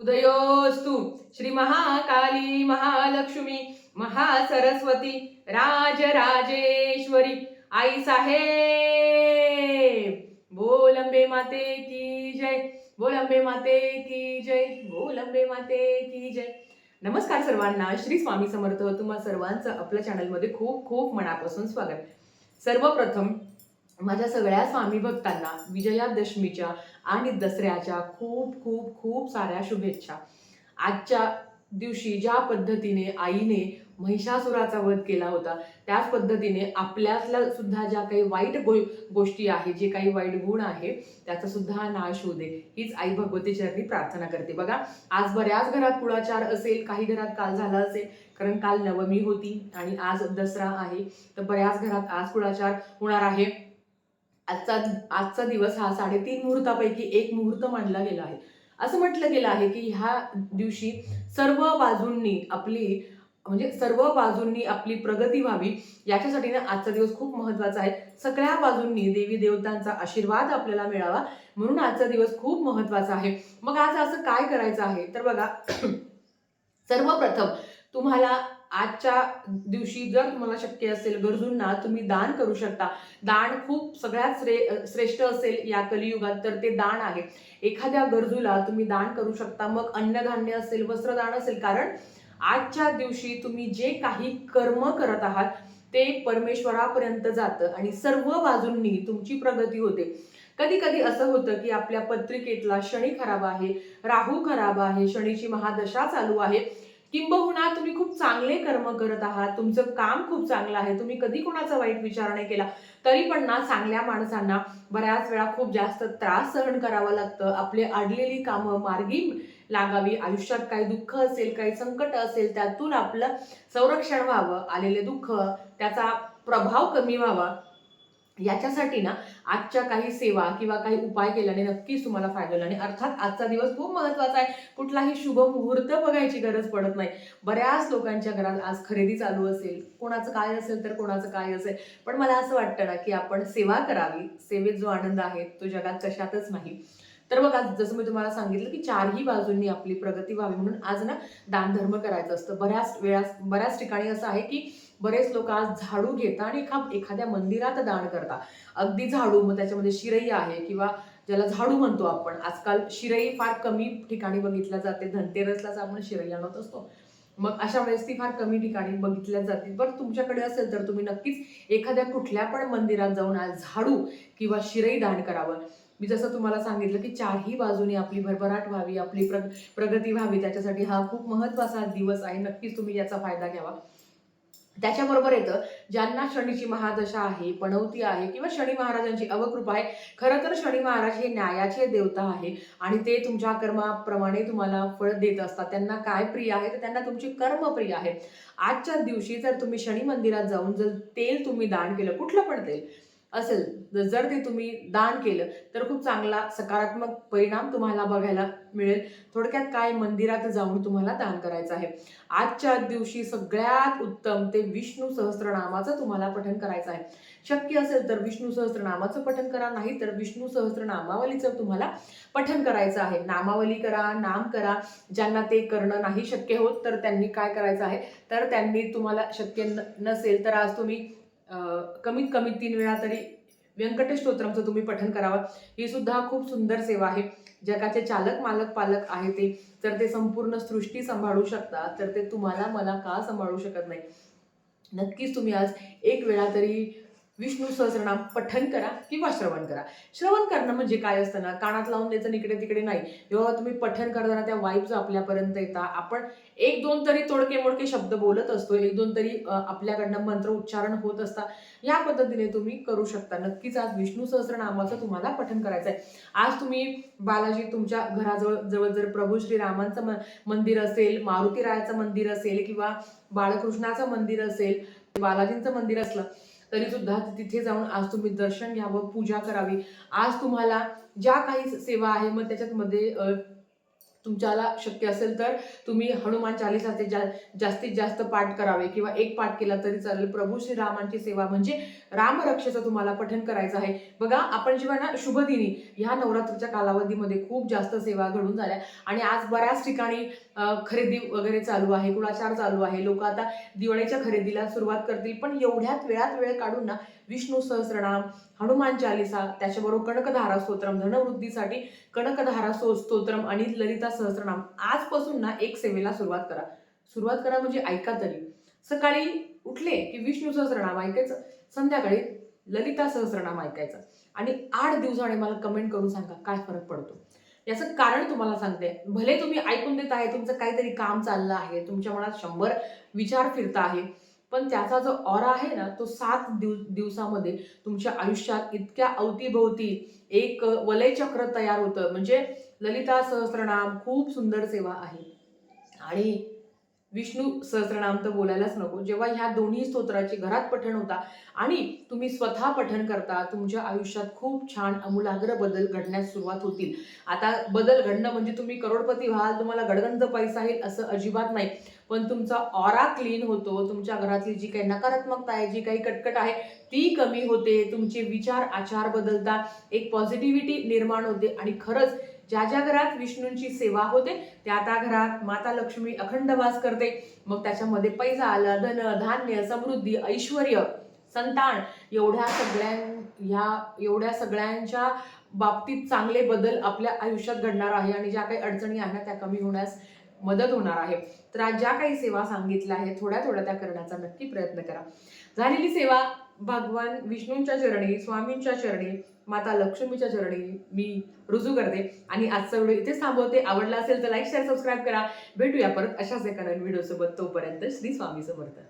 उदयोस्तु श्री महाकाली महालक्ष्मी महासरस्वती राजराजेश्वरी. आई साहेब बोल अंबे माते की जय बोल अंबे माते की जय बोल अंबे माते की जय. नमस्कार सर्वांना श्री स्वामी समर्थ तुम्हा सर्वांचं आपल्या चॅनलमध्ये खूप खूप मनापासून स्वागत. सर्वप्रथम माझ्या सगळ्या स्वामी भक्तांना विजयादशमीच्या आणि दसऱ्याच्या खूप खूप खूप साऱ्या शुभेच्छा. आजच्या दिवशी ज्या पद्धतीने आईने महिषासुराचा वध केला होता त्याच पद्धतीने आपल्यातल्या सुद्धा ज्या काही वाईट गो गोष्टी आहे जे काही वाईट गुण आहे त्याचा सुद्धा नाश होऊ दे. हीच आई भगवती चरणी प्रार्थना करते. बघा आज बऱ्याच घरात कुळाचार असेल काही घरात काल झाला असेल कारण काल नवमी होती आणि आज दसरा आहे तर बऱ्याच घरात आज कुळाचार होणार आहे. आजचा आजचा दिवस हा साडेतीन मुहूर्तापैकी एक मुहूर्त मानला गेला आहे. असं म्हटलं गेलं आहे की ह्या दिवशी सर्व बाजूंनी आपली म्हणजे सर्व बाजूंनी आपली प्रगती व्हावी याच्यासाठी ना आजचा दिवस खूप महत्त्वाचा आहे. सगळ्या बाजूंनी देवी देवतांचा आशीर्वाद आपल्याला मिळावा म्हणून आजचा दिवस खूप महत्त्वाचा आहे. मग आज असं काय करायचं आहे? तर बघा सर्वप्रथम तुम्हाला आजच्या दिवशी जर तुम्हाला शक्य असेल गरजूंना तुम्ही दान करू शकता. दान खूप सगळ्यात श्रे श्रेष्ठ असेल या कलियुगात तर ते दान आहे. एखाद्या गरजूला तुम्ही दान करू शकता. मग अन्नधान्य असेल वस्त्रदान असेल कारण आजच्या दिवशी तुम्ही जे काही कर्म करत आहात ते परमेश्वरापर्यंत जातं आणि सर्व बाजूंनी तुमची प्रगती होते. कधी कधी असं होतं की आपल्या पत्रिकेतला शनी खराब आहे राहू खराब आहे शनीची महादशा चालू आहे किंबहुना तुम्ही खूप चांगले कर्म करत आहात तुमचं काम खूप चांगलं आहे तुम्ही कधी कोणाचा वाईट विचार नाही केला तरी पण ना चांगल्या माणसांना बऱ्याच वेळा खूप जास्त त्रास सहन करावा लागतं. आपले अडलेली कामं मार्गी लागावी आयुष्यात काही दुःख असेल काही संकट असेल त्यातून आपलं संरक्षण व्हावं आलेले दुःख त्याचा प्रभाव कमी व्हावा. याच्यासाठी ना आजच्या काही सेवा किंवा काही उपाय केल्याने नक्कीच तुम्हाला फायदा होईल. आणि अर्थात आजचा दिवस खूप महत्त्वाचा आहे. कुठलाही शुभ मुहूर्त बघायची गरज पडत नाही. बऱ्याच लोकांच्या घरात आज खरेदी चालू असेल. कोणाचं काय असेल तर कोणाचं काय असेल. पण मला असं वाटतं ना की आपण सेवा करावी. सेवेत जो आनंद आहे तो जगात कशातच नाही. तर बघा जसं मी तुम्हाला सांगितलं की चारही बाजूंनी आपली प्रगती व्हावी. म्हणून आज ना दानधर्म करायचं असतं. बऱ्याच वेळा बऱ्याच ठिकाणी असं आहे की बरेच लोक आज झाडू घेतात आणि एखा एखाद्या मंदिरात दान करतात अगदी झाडू मग त्याच्यामध्ये शिरई आहे किंवा ज्याला झाडू म्हणतो आपण. आजकाल शिरई फार कमी ठिकाणी बघितल्या जाते. धनतेरसलाच आपण शिरई आणत असतो. मग अशा वेळेस ती फार कमी ठिकाणी बघितल्या जाते. बरं तुमच्याकडे असेल तर तुम्ही नक्कीच एखाद्या कुठल्या पण मंदिरात जाऊन आज झाडू किंवा शिरई दान करावं. मी जसं तुम्हाला सांगितलं की चारही बाजूनी आपली भरभराट व्हावी आपली प्र प्रगती व्हावी. त्याच्यासाठी हा खूप महत्त्वाचा दिवस आहे. नक्कीच तुम्ही याचा फायदा घ्यावा. त्याच्याबरोबर येतं ज्यांना शनीची महादशा आहे पणवती आहे किंवा शनी महाराजांची अवकृपा आहे खरं तर शनी महाराज हे न्यायाचे देवता आहे आणि ते तुमच्या कर्माप्रमाणे तुम्हाला फळ देत असतात. त्यांना काय प्रिय आहे? तर त्यांना तुमची कर्म प्रिय आहे. आजच्या दिवशी जर तुम्ही शनी मंदिरात जाऊन जर तेल तुम्ही दान केलं कुठलं पण तेल असेल जर ते तुम्ही दान केलं तर खूप चांगला सकारात्मक परिणाम तुम्हाला बघायला मिळेल. थोडक्यात काय? मंदिरात जाऊन तुम्हाला दान करायचं आहे. आजच्या दिवशी सगळ्यात उत्तम ते विष्णू सहस्त्रनामाचं तुम्हाला पठण करायचं आहे. शक्य असेल तर विष्णू सहस्त्रनामाचं पठण करा नाही तर विष्णू सहस्त्रनामावलीचं तुम्हाला पठण करायचं आहे. नामावली करा नाम करा. ज्यांना ते करणं नाही शक्य होत तर त्यांनी काय करायचं आहे? तर त्यांनी तुम्हाला शक्य न नसेल तर आज तुम्ही कमीत कमी तीन वेळा तरी व्यंकटेश स्तोत्रमचं तुम्ही पठन करावं. ही सुद्धा खूप सुंदर सेवा आहे. जगाचे चालक मालक पालक आहे ते. तर ते संपूर्ण सृष्टी सांभाळू शकतात. तर ते तुम्हाला मला का सांभाळू शकत नाही? नक्कीच तुम्ही आज एक वेळा तरी विष्णू सहस्रनाम पठन करा किंवा श्रवण करा. श्रवण करणं म्हणजे काय असतं ना कानात लावून द्यायचं इकडे तिकडे नाही. जेव्हा तुम्ही पठन करताना त्या वाईब्स आपल्यापर्यंत येतात आपण एक दोन तरी तोडके मोडके शब्द बोलत असतो एक दोन तरी आपल्याकडनं मंत्र उच्चारण होत असता या पद्धतीने तुम्ही करू शकता. नक्कीच आज विष्णू सहस्रनामाचं तुम्हाला पठन करायचं आहे आज तुम्ही बालाजी तुमच्या घराजवळ जवळ जर प्रभू श्रीरामांचं म मंदिर असेल मारुतीरायाचं मंदिर असेल किंवा बाळकृष्णाचं मंदिर असेल बालाजींचं मंदिर असलं तरी सुद्धा तिथे जाऊन आज तुम्ही दर्शन घ्यावं पूजा करावी. आज तुम्हाला ज्या काही सेवा आहे मग त्याच्यात मध्ये तुमच्याला शक्य असेल तर तुम्ही हनुमान चालिसाचे जा जास्तीत जास्त पाठ करावे किंवा एक पाठ केला तरी चालेल. प्रभू श्रीरामांची सेवा म्हणजे रामरक्षेचं तुम्हाला पठण करायचं आहे. बघा आपण जेव्हा ना शुभदिनी ह्या नवरात्रीच्या कालावधीमध्ये खूप जास्त सेवा घडून झाल्या. आणि आज बऱ्याच ठिकाणी खरेदी वगैरे चालू आहे कुळाचार चालू आहे लोक आता दिवाळीच्या खरेदीला सुरुवात करतील पण एवढ्यात वेळात वेळ काढून ना विष्णू सहस्रनाम हनुमान चालिसा त्याच्याबरोबर कणकधारा स्तोत्रम धनवृद्धीसाठी कणकधारा स्तोत्रम आणि ललिता सहस्रनाम आजपासून ना एक सेवेला सुरुवात करा. सुरुवात करा म्हणजे ऐका तरी. सकाळी उठले की विष्णू सहस्रनाम ऐकायचं संध्याकाळी ललिता सहस्रनाम ऐकायचं. आणि आठ दिवसाने मला कमेंट करून सांगा काय फरक पडतो? याचं कारण तुम्हाला सांगते. भले तुम्ही ऐकून देत आहे तुमचं काहीतरी काम चाललं आहे तुमच्या मनात शंभर विचार फिरत आहे पण त्याचा जो ऑरा आहे ना तो सात दिव दिवसामध्ये तुमच्या आयुष्यात इतक्या अवतीभोवती एक वलयचक्र तयार होतं. म्हणजे ललिता सहस्रनाम खूप सुंदर सेवा आहे. आणि विष्णू सहस्रनाम तर बोलायलाच नको. जेव्हा ह्या दोन्ही स्तोत्राचे घरात पठण होता आणि तुम्ही स्वतः पठण करता तुमच्या आयुष्यात खूप छान अमूलाग्र बदल घडण्यास सुरुवात होतील. आता बदल घडणं म्हणजे तुम्ही करोडपती व्हाल तुम्हाला गडगंज पैसा येईल असं अजिबात नाही. पण तुमचा ऑरा क्लीन होतो तुमच्या घरातली जी काही नकारात्मकता आहे जी काही कटकट आहे ती कमी होते. तुमचे विचार आचार बदलतात एक पॉझिटिव्हिटी निर्माण होते. आणि खरंच ज्या ज्या घरात विष्णूंची सेवा होते त्या त्या घरात माता लक्ष्मी अखंड वास करते. मग त्याच्यामध्ये पैसा आला धन धान्य समृद्धी ऐश्वर संतान एवढ्या सगळ्यां ह्या एवढ्या सगळ्यांच्या बाबतीत चांगले बदल आपल्या आयुष्यात घडणार आहे. आणि ज्या काही अडचणी आहेत त्या कमी होण्यास मदत होणार आहे. तर आज ज्या काही सेवा सांगितल्या आहेत थोड्या थोड्या त्या करण्याचा नक्की प्रयत्न करा. झालेली सेवा भगवान विष्णूंच्या चरणी स्वामींच्या चरणी माता लक्ष्मीच्या चरणी मी रुजू करते. आणि आजचा व्हिडिओ इथेच थांबवते. आवडला असेल तर लाईक शेअर सबस्क्राईब करा. भेटूया परत अशाच एका नवीन व्हिडिओसोबत. तोपर्यंत श्री स्वामी समर्थ.